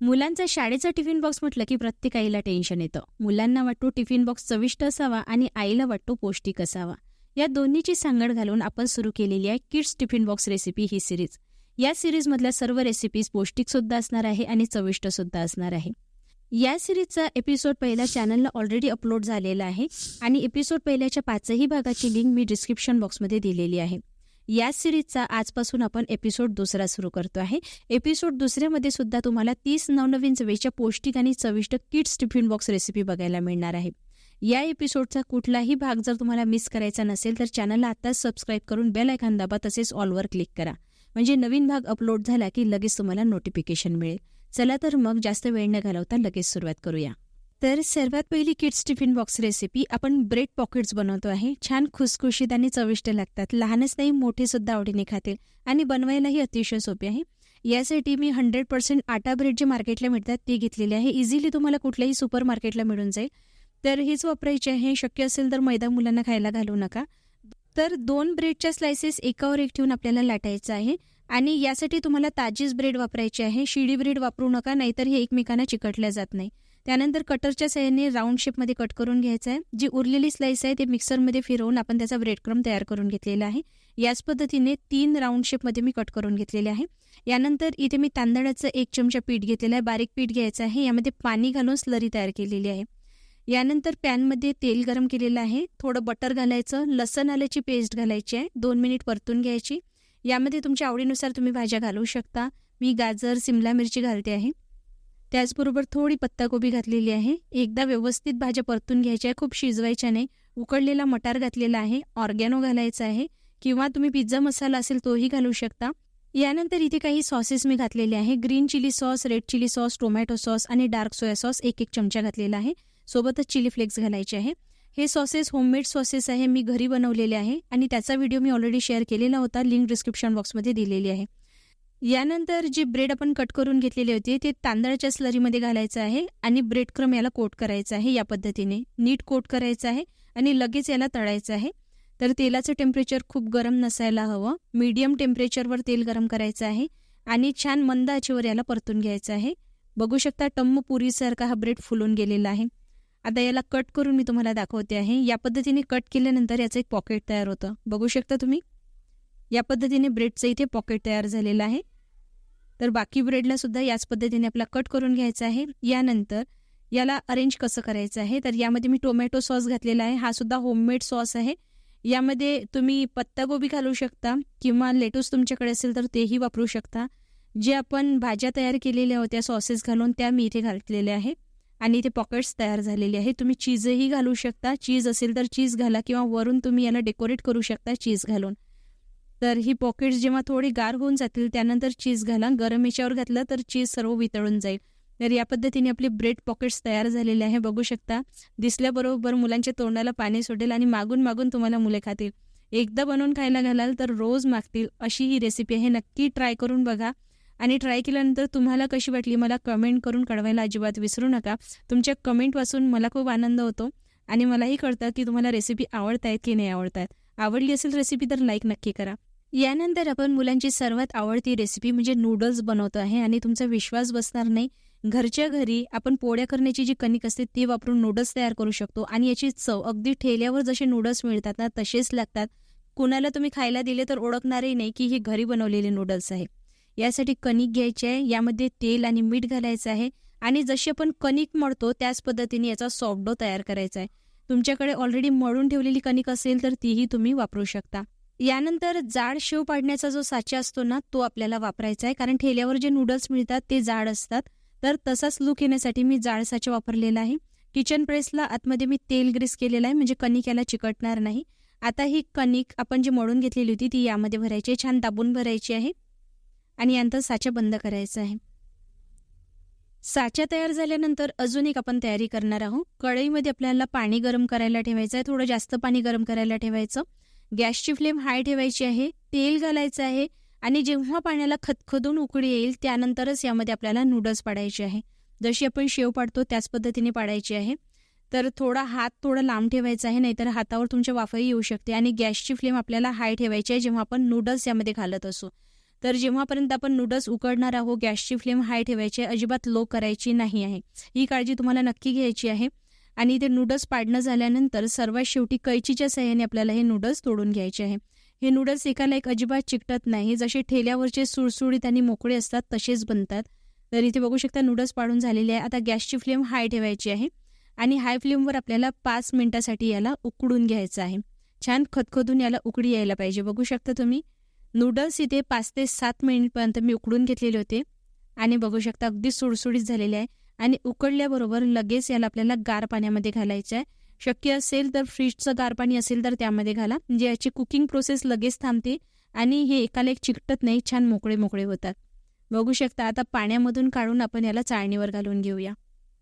मुलांचा शाळेचा tiffin box म्हटलं की प्रत्येक आईला टेन्शन येतं. मुलांना वाटतो टिफिन बॉक्स चविष्ट असावा आणि आईला वाटतो पौष्टिक असावा. या दोन्हीची सांगड घालून आपण सुरू केलेली आहे किड्स टिफिन बॉक्स रेसिपी ही सिरीज. या सिरीजमधल्या सर्व रेसिपीज पौष्टिकसुद्धा असणार आहे आणि चविष्टसुद्धा असणार आहे. या सिरीजचा एपिसोड पहिला चॅनलला ऑलरेडी अपलोड झालेला आहे आणि एपिसोड पहिल्याच्या पाचही भागाची लिंक मी डिस्क्रिप्शन बॉक्समध्ये दिलेली आहे. या सिरीजचा आजपासून आपण एपिसोड दुसरा सुरू करतो आहे. एपिसोड दुसऱ्यामध्ये सुद्धा तुम्हाला तीस नवनवीन चवेच्या पौष्टिक आणि चविष्ट किड्स टिफिन बॉक्स रेसिपी बघायला मिळणार आहे. या एपिसोडचा कुठलाही भाग जर तुम्हाला मिस करायचा नसेल तर चॅनलला आत्ताच सबस्क्राईब करून बेल आयकॉन दाबा तसेच ऑलवर क्लिक करा. म्हणजे नवीन भाग अपलोड झाला की लगेच तुम्हाला नोटिफिकेशन मिळेल. चला तर मग जास्त वेळ न घालवता लगेच सुरुवात करूया. तर सर्वात पहिली किड्स टिफिन बॉक्स रेसिपी आपण ब्रेड पॉकेट्स बनवतो आहे. छान खुसखुशीत आणि चविष्ट लागतात. लहानच नाही मोठे सुद्धा आवडीने खातील आणि बनवायलाही अतिशय सोपे आहे. यासाठी मी हंड्रेड पर्सेंट आटा ब्रेड जे मार्केटला मिळतात ते घेतलेले आहे. इझिली तुम्हाला कुठल्याही सुपर मार्केटला मिळून जाईल. तर हेच वापरायचे आहे. शक्य असेल तर मैदा मुलांना खायला घालू नका. तर दोन ब्रेडच्या स्लायसेस एकावर एक ठेवून आपल्याला लाटायचं आहे आणि यासाठी तुम्हाला ताजीच ब्रेड वापरायची आहे. शिडी ब्रेड वापरू नका नाहीतर हे एकमेकांना चिकटल्या जात नाही. त्यानंतर कटरच्या सहाय्याने राऊंड शेपमध्ये कट करून घ्यायचं आहे. जी उरलेली स्लाईस आहे ते मिक्सरमध्ये फिरवून आपण त्याचा ब्रेड क्रम तयार करून घेतलेला आहे. याच पद्धतीने तीन राऊंड शेपमध्ये मी कट करून घेतलेले आहे. यानंतर इथे मी तांदळाचं एक चमचा पीठ घेतलेलं आहे. बारीक पीठ घ्यायचं आहे. यामध्ये पाणी घालून स्लरी तयार केलेली आहे. यानंतर पॅनमध्ये तेल गरम केलेलं आहे. थोडं बटर घालायचं. लसण आल्याची पेस्ट घालायची आहे. दोन मिनिट परतून घ्यायची. यामध्ये तुमच्या आवडीनुसार तुम्ही भाज्या घालू शकता. मी गाजर सिमला मिरची घालते आहे. त्याचबरोबर थोडी पत्ताकोबी घातलेली आहे. एकदा व्यवस्थित भाज्या परतून घ्यायच्या खूप शिजवायच्या नाही. उकडलेला मटार घातलेला आहे. ऑर्गॅनो घालायचा आहे. किंवा तुम्ही पिझ्झा मसाला असेल तोही घालू शकता. यानंतर इथे काही सॉसेस मी घातलेले आहे. Green chilli sauce red chilli sauce tomato sauce आणि डार्क सोया सॉस एक एक चमचा घातलेला आहे. सोबतच चिली फ्लेक्स घालायचे आहे. हे सॉसेस होममेड सॉसेस आहे. मी घरी बनवलेले आहे आणि त्याचा व्हिडिओ मी ऑलरेडी शेअर केलेला होता. लिंक डिस्क्रिप्शन बॉक्समध्ये दिलेली आहे. यानंतर जी ब्रेड आपण कट करून घेतलेली होती ते तांदळाच्या स्लरीमध्ये घालायचं आहे आणि ब्रेड क्रम याला कोट करायचं आहे या पद्धतीने. नीट कोट करायचं आहे आणि लगेच याला तळायचं आहे. तर तेलाचं टेम्परेचर खूप गरम नसायला हवं. मीडियम टेम्परेचरवर तेल गरम करायचं आहे आणि छान मंद आचेवर याला परतून घ्यायचं आहे. बघू शकता टम्म पुरीसारखा हा ब्रेड फुलून गेलेला आहे. आता याला कट करून मी तुम्हाला दाखवते आहे. या पद्धतीने कट केल्यानंतर याचं एक पॉकेट तयार होतं. बघू शकता तुम्ही? या पद्धतीने ब्रेडचं इथे पॉकेट तयार झालेलं आहे. तर बाकी ब्रेडला सुद्धा याच पद्धतीने आपला कट करून घ्यायचा आहे. यानंतर याला अरेंज कसं करायचं आहे? तर यामध्ये मी टोमॅटो सॉस घातलेला आहे. हा सुद्धा होममेड सॉस आहे. यामध्ये तुम्ही पत्तागोबी घालू शकता किंवा लेटूस तुमच्याकडे असेल तर तेही वापरू शकता. जे आपण भाज्या तयार केलेल्या होत्या सॉसेस घालून त्या मी इथे घातलेल्या आहे. आणि इथे पॉकेट्स तयार झालेले आहे. तुम्ही चीजही घालू शकता. चीज असेल तर चीज घाला किंवा वरून तुम्ही याला डेकोरेट करू शकता चीज घालून. तर ही पॉकेट्स जेव्हा थोडी गार होऊन जातील त्यानंतर चीज घाला गरम याच्यावर घातलं तर चीज सर्व वितळून जाईल. तर या पद्धतीने आपली ब्रेड पॉकेट्स तयार झालेले आहे. बघू शकता दिसल्याबरोबर मुलांच्या तोंडाला पाणी सोडेल आणि मागून मागून तुम्हाला मुले खातील. एकदा बनवून खायला घालाल तर रोज मागतील अशी ही रेसिपी आहे. नक्की ट्राय करून बघा. आणि ट्राय केल्यानंतर तुम्हाला कशी वाटली मला कमेंट करून कळवायला अजिबात विसरू नका. तुमच्या कमेंट वाचून मला खूप आनंद होतो. आणि मलाही कळतं की तुम्हाला रेसिपी आवडत आहेत की नाही आवडत आहेत आवडली असेल रेसिपी तर लाईक नक्की करा. यानंतर आपण मुलांची सर्वात आवडती रेसिपी म्हणजे नूडल्स बनवतो आहे आणि तुमचा विश्वास बसणार नाही. घरच्या घरी आपण पोळ्या करण्याची जी कणिक असते ती वापरून नूडल्स तयार करू शकतो आणि याची चव अगदी ठेल्यावर जसे नूडल्स मिळतात ना तसेच लागतात. कुणाला तुम्ही खायला दिले तर ओळखणारही नाही की हे घरी बनवलेले नूडल्स आहे. यासाठी कणिक घ्यायची आहे यामध्ये तेल आणि मीठ घालायचं आहे आणि जशी आपण कणिक मळतो त्याच पद्धतीने याचा सॉफ्ट डो तयार करायचा आहे. तुमच्याकडे ऑलरेडी मळून ठेवलेली कणिक असेल तर तीही तुम्ही वापरू शकता. यानंतर जाड शेव पाडण्याचा जो साचा असतो ना तो आपल्याला वापरायचा आहे. कारण ठेल्यावर जे नूडल्स मिळतात ते जाड असतात. तर तसाच लुक येण्यासाठी मी जाड साचा वापरलेला आहे. किचन प्रेसला आतमध्ये मी तेल ग्रीस केलेलं आहे. म्हणजे कणिक याला चिकटणार नाही. आता ही कणिक आपण जी मळून घेतलेली होती ती यामध्ये भरायची आहे. छान दाबून भरायची आहे. आणि यानंतर साचा बंद करायचा आहे. साचा तयार झाल्यानंतर अजून एक आपण तयारी करणार आहोत. कढईमध्ये आपल्याला पाणी गरम करायला ठेवायचं आहे. थोडं जास्त पाणी गरम करायला ठेवायचं. गॅसची फ्लेम हाय ठेवायची आहे तेल घालायचं आहे आणि जेव्हा पाण्याला खतखदून उकळी येईल त्यानंतरच यामध्ये आपल्याला नूडल्स पाडायचे आहे. जशी आपण शेव पाडतो त्याच पद्धतीने पाडायची आहे. तर थोडा हात थोडा लांब ठेवायचा आहे नाहीतर हातावर तुमच्या वाफही येऊ शकते आणि गॅसची फ्लेम आपल्याला हाय ठेवायची आहे जेव्हा आपण नूडल्स यामध्ये घालत असू. तर जेव्हापर्यंत आपण नूडल्स उकडणार आहोत गॅसची फ्लेम हाय ठेवायची आहे अजिबात लो करायची नाही आहे. ही काळजी तुम्हाला नक्की घ्यायची आहे. आणि ते नूडल्स पाडणं झाल्यानंतर सर्वात शेवटी कैचीच्या सहाय्याने आपल्याला हे नूडल्स तोडून घ्यायचे आहे. हे नूडल्स एकाला एक अजिबात चिकटत नाही. जसे ठेल्यावरचे सुळसुळीत आणि मोकळे असतात तसेच बनतात. तर इथे बघू शकता नूडल्स पाडून झालेले आहे. आता गॅसची फ्लेम हाय ठेवायची आहे आणि हाय फ्लेमवर आपल्याला पाच मिनिटासाठी याला उकडून घ्यायचं आहे. छान खतखतून याला उकडी यायला पाहिजे. बघू शकता तुम्ही नूडल्स इथे पाच ते सात मिनिटपर्यंत मी उकडून घेतलेले होते आणि बघू शकता अगदी सुडसुडीत झालेले आहे. आणि उकडल्याबरोबर लगेच याला आपल्याला गार पाण्यामध्ये घालायचं आहे. शक्य असेल तर फ्रीजचं गार पाणी असेल तर त्यामध्ये घाला. म्हणजे याची कुकिंग प्रोसेस लगेच थांबते आणि हे एकाला एक चिकटत नाही छान मोकळे मोकळे होतात. बघू शकता आता पाण्यामधून काढून आपण याला चाळणीवर घालून घेऊया.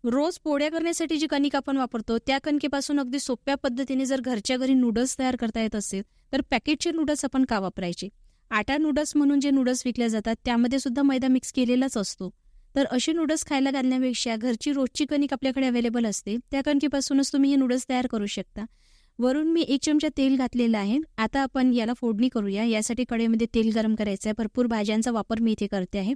रोज पोळ्या करण्यासाठी जी कणिक आपण वापरतो त्या कणकेपासून अगदी सोप्या पद्धतीने जर घरच्या घरी नूडल्स तयार करता येत असेल तर पॅकेटचे नूडल्स आपण का वापरायचे? आटा नूडल्स म्हणून जे नूडल्स विकल्या जातात त्यामध्ये सुद्धा मैदा मिक्स केलेलाच असतो. तर अशी नूडल्स खायला घालण्यापेक्षा घरची रोजची कणिक आपल्याकडे अवेलेबल असते. त्या कणकीपासूनच तुम्ही हे नूडल्स तयार करू शकता. वरून मी एक चमचा तेल घातलेलं आहे. आता आपण याला फोडणी करूया. यासाठी कडेमध्ये तेल गरम करायचं आहे. भरपूर भाज्यांचा वापर मी इथे करते आहे.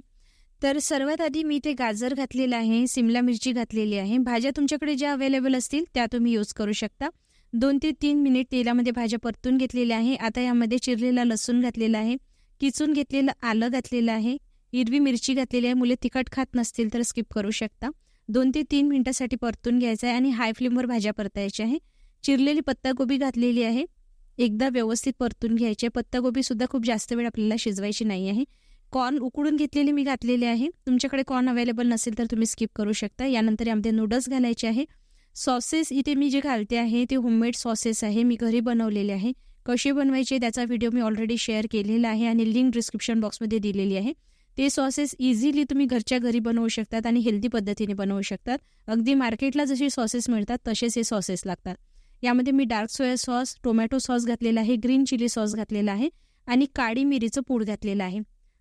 तर सर्वात आधी मी इथे गाजर घातलेलं आहे. सिमला मिरची घातलेली आहे. भाज्या तुमच्याकडे ज्या अवेलेबल असतील त्या तुम्ही यूज करू शकता. दोन ते तीन मिनिट तेलामध्ये भाज्या परतून घेतलेल्या आहे. आता यामध्ये चिरलेला लसूण घातलेला आहे. किचून घेतलेलं आलं घातलेलं आहे. हिरवी मिरची घातलेली आहे. मुले तिखट खात नसतील तर स्किप करू शकता. दोन ते तीन मिनिटासाठी परतून घ्यायचं आहे आणि हाय फ्लेमवर भाज्या परतायच्या आहे. चिरलेली पत्तागोबी घातलेली आहे. एकदा व्यवस्थित परतून घ्यायची आहे. पत्तागोबीसुद्धा खूप जास्त वेळ आपल्याला शिजवायची नाही आहे. कॉर्न उकडून घेतलेले मी घातलेले आहे. तुमच्याकडे कॉर्न अवेलेबल नसेल तर तुम्ही स्किप करू शकता. यानंतर यामध्ये नूडल्स घालायचे आहे. सॉसेस इथे मी जे घालते आहे ते होममेड सॉसेस आहे. मी घरी बनवलेले आहे. कसे बनवायचे त्याचा व्हिडिओ मी ऑलरेडी शेअर केलेला आहे आणि लिंक डिस्क्रिप्शन बॉक्समध्ये दिलेली आहे. ते सॉसेस इझिली तुम्ही घरच्या घरी बनवू शकतात आणि हेल्दी पद्धतीने बनवू शकतात. अगदी मार्केटला जसे सॉसेस मिळतात तसेच हे सॉसेस लागतात. यामध्ये मी dark soya sauce tomato sauce घातलेला आहे ग्रीन चिली सॉस घातलेला आहे आणि काळी मिरीचं पूड घातलेलं आहे.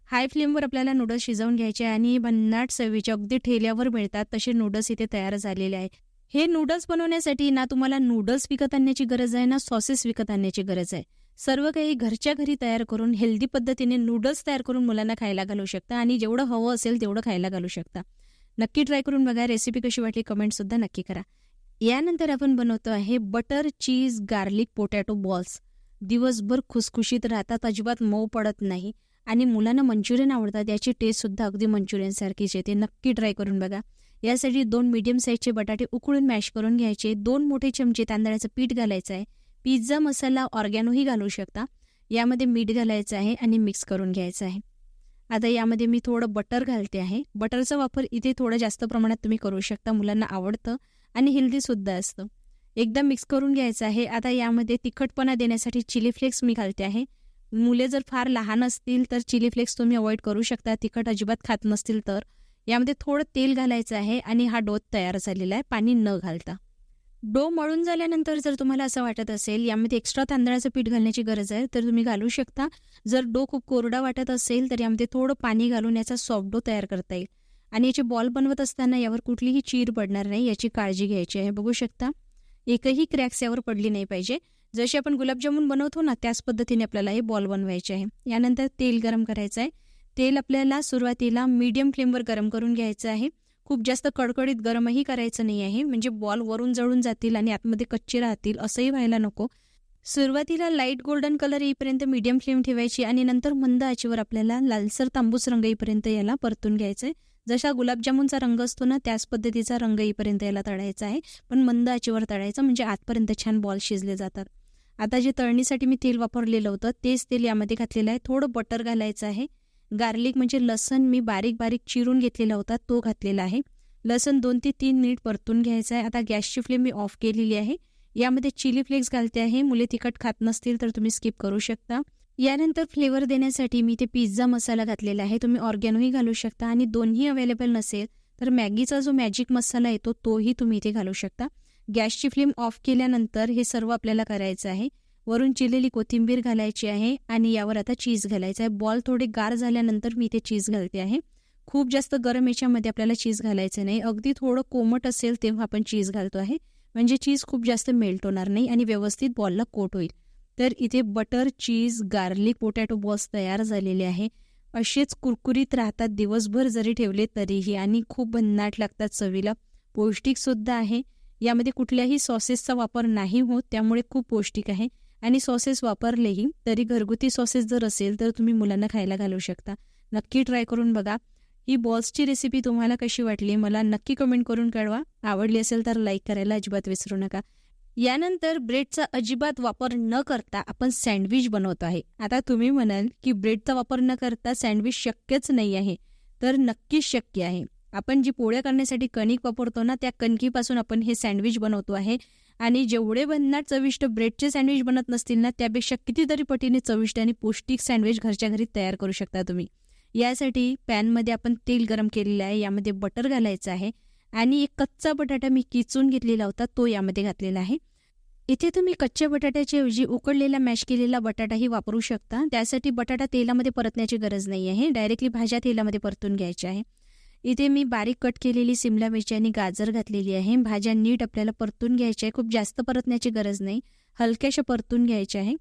हाय फ्लेमवर आपल्याला नूडल्स शिजवून घ्यायचे आणि भन्नाट चवीचे अगदी ठेल्यावर मिळतात तसे नूडल्स इथे तयार झालेले आहे हे नूडल्स बनवण्यासाठी ना तुम्हाला नूडल्स विकत आणण्याची गरज आहे ना सॉसेस विकत आणण्याची गरज आहे. सर्व काही घरच्या घरी तयार करून हेल्दी पद्धतीने नूडल्स तयार करून मुलांना खायला घालू शकता आणि जेवढं हवं असेल तेवढं खायला घालू शकता. नक्की ट्राय करून बघा रेसिपी कशी वाटली कमेंटसुद्धा नक्की करा. यानंतर आपण बनवतो आहे butter cheese garlic potato balls दिवसभर खुसखुशीत राहतात अजिबात मऊ पडत नाही आणि मुलांना मंचुरियन आवडतात याची टेस्टसुद्धा अगदी मंचुरियनसारखीच येते. नक्की ट्राय करून बघा. यासाठी दोन मीडियम साईजचे बटाटे उकळून मॅश करून घ्यायचे. दोन मोठे चमचे तांदळाचं पीठ घालायचं आहे. पिझ्झा मसाला ऑर्गॅनोही घालू शकता. यामध्ये मीठ घालायचं आहे आणि मिक्स करून घ्यायचं आहे. आता यामध्ये मी थोडं बटर घालते आहे. बटरचा वापर इथे थोडं जास्त प्रमाणात तुम्ही करू शकता. मुलांना आवडतं आणि हेल्दीसुद्धा असतं. एकदा मिक्स करून घ्यायचं आहे. आता यामध्ये तिखटपणा देण्यासाठी चिली फ्लेक्स मी घालते आहे. मुले जर फार लहान असतील तर चिली फ्लेक्स तुम्ही अवॉइड करू शकता. तिखट अजिबात खात नसतील तर. यामध्ये थोडं तेल घालायचं आहे आणि हा डोत तयार झालेला आहे. पाणी न घालता. डो मळून झाल्यानंतर जर तुम्हाला असं वाटत असेल यामध्ये एक्स्ट्रा तांदळाचं पीठ घालण्याची गरज आहे तर तुम्ही घालू शकता. जर डो खूप कोरडा वाटत असेल तर यामध्ये थोडं पाणी घालून याचा सॉफ्ट डो तयार करता येईल. आणि याचे बॉल बनवत असताना यावर कुठलीही चीर पडणार नाही याची काळजी घ्यायची आहे. बघू शकता. एकही क्रॅक्स यावर पडली नाही पाहिजे. जशी आपण गुलाबजामुन बनवतो ना त्याच पद्धतीने आपल्याला हे बॉल बनवायचे आहे. यानंतर तेल गरम करायचं आहे. तेल आपल्याला सुरुवातीला मीडियम फ्लेमवर गरम करून घ्यायचं आहे. खूप जास्त कडकडीत गरमही करायचं नाही आहे. म्हणजे बॉल वरून जळून जातील आणि आतमध्ये कच्चे राहतील असंही व्हायला नको. सुरुवातीला लाइट गोल्डन कलर येईपर्यंत मीडियम फ्लेम ठेवायची आणि नंतर मंद आचेवर आपल्याला लालसर तांबूस रंग येईपर्यंत याला परतून घ्यायचं आहे जसा गुलाबजामुनचा रंग असतो ना त्याच पद्धतीचा रंग येईपर्यंत याला तळायचा आहे. पण मंद आचेवर तळायचं म्हणजे आतपर्यंत छान बॉल शिजले जातात. आता जे तळणीसाठी मी तेल वापरलेलं होतं तेच तेल यामध्ये घातलेलं आहे. थोडं बटर घालायचं आहे. गार्लिक म्हणजे लसण मी बारीक बारीक चिरून घेतलेला होता तो घातलेला आहे. लसण दोन ते तीन मिनिट परतून घ्यायचं आहे. आता गॅसची फ्लेम मी ऑफ केलेली आहे. यामध्ये चिली फ्लेक्स घालते आहे. मुले तिखट खात नसतील तर तुम्ही स्किप करू शकता. यानंतर फ्लेवर देण्यासाठी मी ते पिझ्झा मसाला घातलेला आहे. तुम्ही ऑर्गॅनोही घालू शकता आणि दोन्ही अवेलेबल नसेल तर मॅगीचा जो मॅजिक मसाला येतो तोही तुम्ही इथे घालू शकता. गॅसची फ्लेम ऑफ केल्यानंतर हे सर्व आपल्याला करायचं आहे. वरून चिरलेली कोथिंबीर घालायची आहे आणि यावर आता चीज घालायचं आहे. बॉल थोडे गार झाल्यानंतर मी ते चीज घालते आहे. खूप जास्त गरम याच्यामध्ये आपल्याला चीज घालायचं नाही. अगदी थोडं कोमट असेल तेव्हा आपण चीज घालतो आहे. म्हणजे चीज खूप जास्त मेल्ट होणार नाही आणि व्यवस्थित बॉलला कोट होईल. तर इथे butter cheese garlic potato balls तयार झालेले आहे. असेच कुरकुरीत राहतात दिवसभर जरी ठेवले तरीही आणि खूप भन्नाट लागतात चवीला. पौष्टिकसुद्धा आहे. यामध्ये कुठल्याही सॉसेसचा वापर नाही होत त्यामुळे खूप पौष्टिक आहे. आणि सॉसेस वापरलेही तरी घरगुती सॉसेस जर असेल तर तुम्ही मुलांना खायला घालू शकता. नक्की ट्राय करून बघा. ही बॉल्सची रेसिपी तुम्हाला कशी वाटली मला नक्की कमेंट करून कळवा. आवडली असेल तर लाईक करायला अजिबात विसरू नका. यानंतर ब्रेडचा अजिबात वापर न करता आपण सँडविच बनवतो आहे. आता तुम्ही म्हणाल की ब्रेडचा वापर न करता सँडविच शक्यच नाही आहे तर नक्कीच शक्य आहे. आपण जी पोळ्या करण्यासाठी कणिक वापरतो ना त्या कणकीपासून आपण हे सँडविच बनवतो आहे. आणि जेवढे बनणार चविष्ट ब्रेडचे सँडविच बनत नसतील ना त्यापेक्षा कितीतरी पटीने चविष्ट आणि पौष्टिक सँडविच घरच्या घरी तयार करू शकता तुम्ही. यासाठी पॅनमध्ये आपण तेल गरम केलेलं आहे यामध्ये बटर घालायचं आहे आणि एक कच्चा बटाटा मी किचून घेतलेला होता तो यामध्ये घातलेला आहे. इथे तुम्ही कच्च्या बटाट्याच्या ऐवजी उकडलेला मॅश केलेला बटाटाही वापरू शकता. त्यासाठी बटाटा तेलामध्ये परतण्याची गरज नाही आहे. डायरेक्टली भाज्या तेलामध्ये परतून घ्यायच्या आहे. इथे मी बारीक कट केलेली सिमला मिरची आणि गाजर घातलेली आहे. भाज्या नीट आपल्याला परतून घ्यायच्या आहे खूप जास्त परतण्याची गरज नाही. हलक्याशा परतून घ्यायच्या आहे.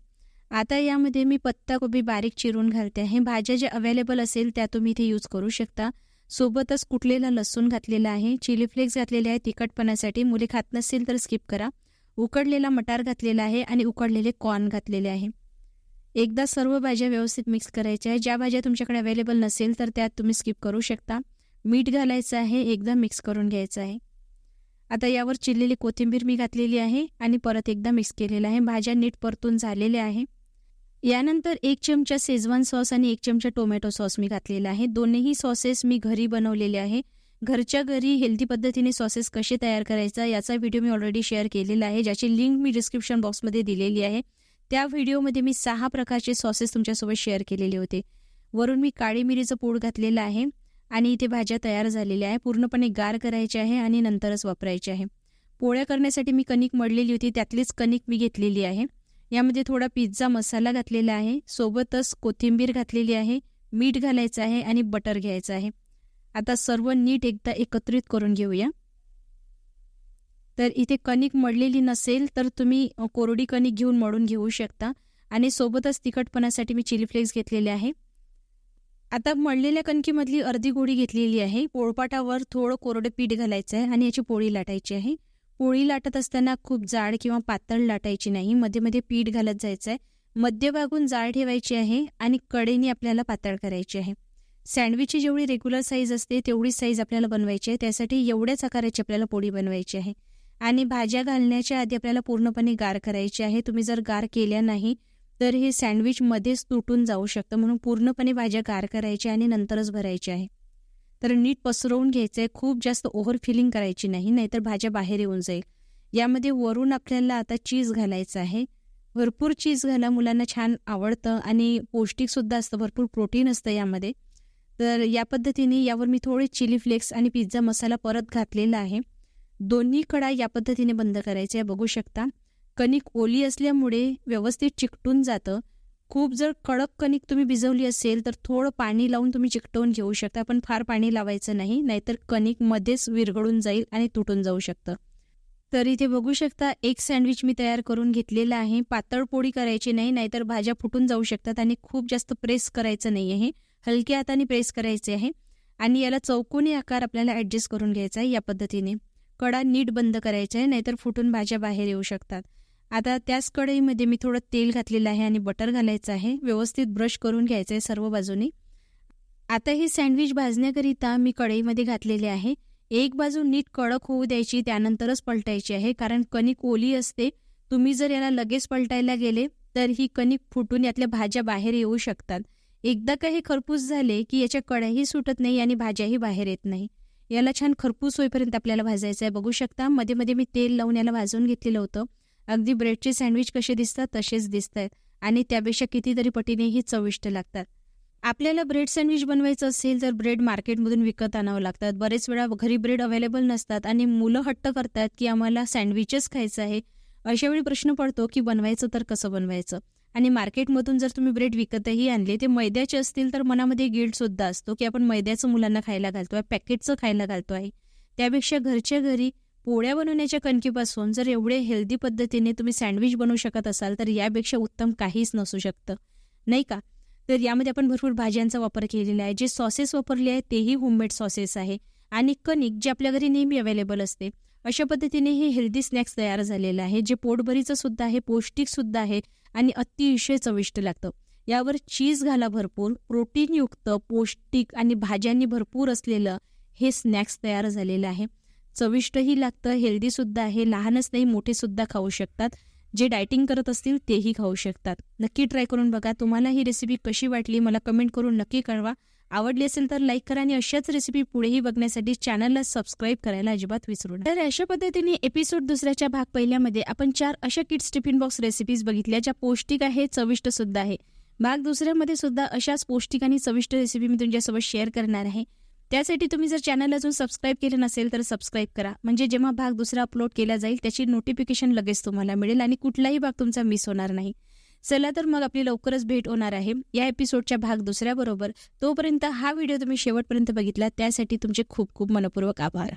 आता यामध्ये मी पत्ताकोबी बारीक चिरून घालते आहे. भाज्या ज्या अवेलेबल असेल त्या तुम्ही इथे यूज करू शकता. सोबतच कुटलेला लसूण घातलेला आहे. चिली फ्लेक्स घातलेले आहे तिखटपणासाठी. मुले खात नसतील तर स्किप करा. उकडलेला मटार घातलेला आहे आणि उकडलेले कॉर्न घातलेले आहे. एकदा सर्व भाज्या व्यवस्थित मिक्स करायच्या आहे. ज्या भाज्या तुमच्याकडे अवेलेबल नसेल तर त्यात तुम्ही स्किप करू शकता. मीठ घालायचं आहे एकदा मिक्स करून घ्यायचं आहे. आता यावर चिरलेली कोथिंबीर मी घातलेली आहे आणि परत एकदा मिक्स केलेलं आहे. भाज्या नीट परतून झालेल्या आहे. यानंतर एक चमचा शेजवान सॉस आणि एक चमचा टोमॅटो सॉस मी घातलेला आहे. दोन्हीही सॉसेस मी घरी बनवलेले आहे. घरच्या घरी हेल्दी पद्धतीने सॉसेस कसे तयार करायचा याचा व्हिडिओ मी ऑलरेडी शेअर केलेला आहे. ज्याची लिंक मी डिस्क्रिप्शन बॉक्समध्ये दिलेली आहे. त्या व्हिडिओमध्ये मी सहा प्रकारचे सॉसेस तुमच्यासोबत शेअर केलेले होते. वरून मी काळी मिरीचं पूड घातलेलं आहे. आणि इथे भाज्या तयार झालेल्या आहे. पूर्णपणे गार करायच्या आहे आणि नंतरच वापरायचे आहे. पोळ्या करण्यासाठी मी कणिक मळलेली होती. त्यातलीच कणिक मी घेतलेली आहे. यामध्ये थोडा पिझ्झा मसाला घातलेला आहे. सोबतच कोथिंबीर घातलेली आहे. मीठ घालायचं आहे आणि बटर घ्यायचं आहे. आता सर्व नीट एकदा एकत्रित करून घेऊया. तर इथे कणिक मळलेली नसेल तर तुम्ही कोरडी कणिक घेऊन मळून घेऊ शकता. आणि सोबतच तिखटपणासाठी मी चिली फ्लेक्स घेतलेले आहे. आता मळलेल्या कणकीमधली अर्धी गोळी घेतलेली आहे. पोळपाटावर थोडं कोरडं पीठ घालायचं आहे आणि याची पोळी लाटायची आहे. पोळी लाटत असताना खूप जाड किंवा पातळ लाटायची नाही. मध्ये मध्ये पीठ घालत जायचं आहे मध्यभागून जाड ठेवायची आहे आणि कडेने आपल्याला पातळ करायची आहे. सँडविचची जेवढी रेग्युलर साईज असते तेवढी साईज आपल्याला बनवायची आहे. त्यासाठी एवढ्याच आकाराची आपल्याला पोळी बनवायची आहे. आणि भाज्या घालण्याच्या आधी आपल्याला पूर्णपणे गार करायची आहे. तुम्ही जर गार केल्या नाही तर हे सँडविच मध्येच तुटून जाऊ शकतं म्हणून पूर्णपणे भाज्या गार करायच्या आणि नंतरच भरायच्या आहे. तर नीट पसरवून घ्यायचं आहे खूप जास्त ओव्हर फिलिंग करायची नाही नाहीतर भाज्या बाहेर येऊन जाईल. यामध्ये वरून आपल्याला आता चीज घालायचं आहे. भरपूर चीज घाला मुलांना छान आवडतं आणि पौष्टिकसुद्धा असतं भरपूर प्रोटीन असतं यामध्ये. तर या पद्धतीने यावर मी थोडे चिली फ्लेक्स आणि पिझ्झा मसाला परत घातलेला आहे. दोन्ही कडा या पद्धतीने बंद करायचे बघू शकता. कणिक ओली असल्यामुळे व्यवस्थित चिकटून जातं. खूप जर कडक कणिक तुम्ही भिजवली असेल तर थोडं पाणी लावून तुम्ही चिकटवून घेऊ शकता पण फार पाणी लावायचं नाही नाहीतर कणिक मध्येच विरघळून जाईल आणि तुटून जाऊ शकतं. तर इथे बघू शकता एक सँडविच मी तयार करून घेतलेला आहे. पातळ पोळी करायची नाही नाहीतर भाज्या फुटून जाऊ शकतात आणि खूप जास्त प्रेस करायचं नाही आहे. हलक्या हाताने प्रेस करायचे आहे आणि याला चौकोनी आकार आपल्याला ॲडजस्ट करून घ्यायचा आहे या पद्धतीने. कडा नीट बंद करायचा आहे नाहीतर फुटून भाज्या बाहेर येऊ शकतात. आता त्याच कढईमध्ये मी थोडं तेल घातलेलं आहे आणि बटर घालायचं आहे. व्यवस्थित ब्रश करून घ्यायचं आहे सर्व बाजूने. आता हे सँडविच भाजण्याकरिता मी कढईमध्ये घातलेले आहे. एक बाजू नीट कडक होऊ द्यायची त्यानंतरच पलटायची आहे. कारण कणिक ओली असते. तुम्ही जर याला लगेच पलटायला गेले तर ही कणिक फुटून यातल्या भाज्या बाहेर येऊ शकतात. एकदा का हे खरपूस झाले की याच्या कड्याही सुटत नाही आणि भाज्याही बाहेर येत नाही. याला छान खरपूस होईपर्यंत आपल्याला भाजायचं आहे बघू शकता मध्ये मध्ये मी तेल लावून याला भाजून घेतलेलं होतं. अगदी ब्रेडचे सँडविच कसे दिसतात तसेच दिसत आहेत आणि त्यापेक्षा कितीतरी पटीनेही चविष्ट लागतात. आपल्याला ब्रेड सँडविच बनवायचं असेल तर ब्रेड मार्केटमधून विकत आणावं लागतात. बरेच वेळा घरी ब्रेड अवेलेबल नसतात आणि मुलं हट्ट करतात की आम्हाला सँडविचच खायचं आहे. अशा वेळी प्रश्न पडतो की बनवायचं तर कसं बनवायचं? आणि मार्केटमधून जर तुम्ही ब्रेड विकतही आणले ते मैद्याचे असतील तर मनामध्ये गिल्टसुद्धा असतो की आपण मैद्याचं मुलांना खायला घालतो आहे पॅकेटचं खायला घालतो आहे त्यापेक्षा घरच्या घरी पोळ्या बनवण्याच्या कणकीपासून जर एवढे हेल्दी पद्धतीने तुम्ही सँडविच बनवू शकत असाल तर यापेक्षा उत्तम काहीच नसू शकतं. नाही का? तर यामध्ये आपण भरपूर भाज्यांचा वापर केलेला आहे. जे सॉसेस वापरले आहे तेही होममेड सॉसेस आहे. आणि कणिक जे आपल्या घरी नेहमी अवेलेबल असते अशा पद्धतीने हे हेल्दी स्नॅक्स तयार झालेलं आहे. जे पोटभरीचं सुद्धा आहे पौष्टिक सुद्धा आहे आणि अतिशय चविष्ट लागतं. यावर चीज घाला भरपूर. प्रोटीनयुक्त पौष्टिक आणि भाज्यांनी भरपूर असलेलं हे स्नॅक्स तयार झालेलं आहे. चविष्टही लागतं हेल्दीसुद्धा आहे लहानच नाही मोठेसुद्धा खाऊ शकतात. जे डायटिंग करत असतील तेही खाऊ शकतात. नक्की ट्राय करून बघा. तुम्हाला ही रेसिपी कशी वाटली मला कमेंट करून नक्की कळवा. आवडली असेल तर लाईक करा आणि अशाच रेसिपी पुढेही बघण्यासाठी चॅनलला सबस्क्राईब करायला अजिबात विसरू नका. तर अशा पद्धतीने एपिसोड दुसऱ्याच्या भाग पहिल्यामध्ये आपण चार अशा किड्स टिफिन बॉक्स रेसिपीज बघितल्या ज्या पौष्टिक आहे चविष्ट सुद्धा आहे. भाग दुसऱ्यामध्ये सुद्धा अशाच पौष्टिक आणि चविष्ट रेसिपी मी तुमच्यासोबत शेअर करणार आहे. त्यासाठी तुम्ही जर चॅनल अजून सबस्क्राईब केलं नसेल तर सबस्क्राईब करा. म्हणजे जेव्हा भाग दुसरा अपलोड केला जाईल त्याची नोटिफिकेशन लगेच तुम्हाला मिळेल आणि कुठलाही भाग तुमचा मिस होणार नाही. चला तर मग आपली लवकरच भेट होणार आहे. या एपिसोडच्या भाग दुसऱ्याबरोबर. तोपर्यंत हा व्हिडिओ तुम्ही शेवटपर्यंत बघितला त्यासाठी तुमचे खूप खूप मनपूर्वक आभार.